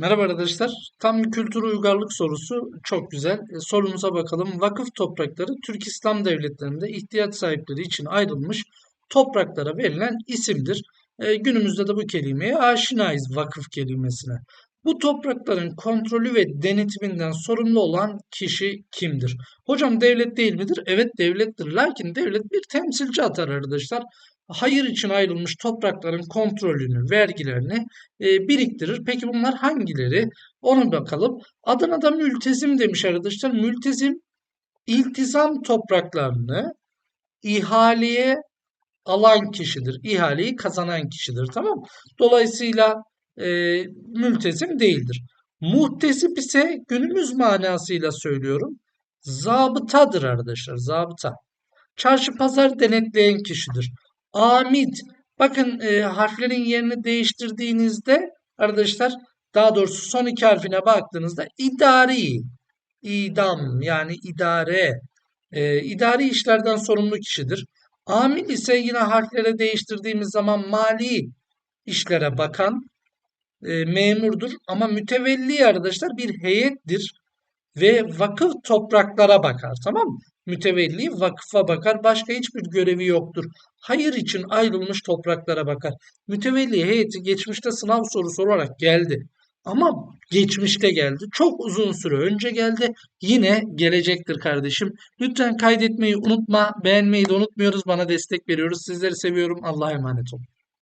Merhaba arkadaşlar. Tam bir kültür uygarlık sorusu. Çok güzel. E, sorumuza bakalım. Vakıf toprakları Türk İslam devletlerinde ihtiyaç sahipleri için ayrılmış topraklara verilen isimdir. E, günümüzde de bu kelimeye aşinayız vakıf kelimesine. Bu toprakların kontrolü ve denetiminden sorumlu olan kişi kimdir? Hocam devlet değil midir? Evet devlettir. Lakin devlet bir temsilci atar arkadaşlar hayır için ayrılmış toprakların kontrolünü, vergilerini e, biriktirir. Peki bunlar hangileri? Ona bakalım. Adana'da mültezim demiş arkadaşlar. Mültezim iltizam topraklarını ihaleye alan kişidir. İhaleyi kazanan kişidir. Tamam Dolayısıyla e, mültezim değildir. Muhtesip ise günümüz manasıyla söylüyorum. Zabıtadır arkadaşlar. Zabıta. Çarşı pazar denetleyen kişidir. Amid. Bakın e, harflerin yerini değiştirdiğinizde arkadaşlar daha doğrusu son iki harfine baktığınızda idari, idam yani idare, e, idari işlerden sorumlu kişidir. Amil ise yine harflere değiştirdiğimiz zaman mali işlere bakan e, memurdur. Ama mütevelli arkadaşlar bir heyettir ve vakıf topraklara bakar tamam mı? Mütevelli vakıfa bakar. Başka hiçbir görevi yoktur. Hayır için ayrılmış topraklara bakar. Mütevelli heyeti geçmişte sınav sorusu olarak geldi. Ama geçmişte geldi. Çok uzun süre önce geldi. Yine gelecektir kardeşim. Lütfen kaydetmeyi unutma. Beğenmeyi de unutmuyoruz. Bana destek veriyoruz. Sizleri seviyorum. Allah'a emanet olun.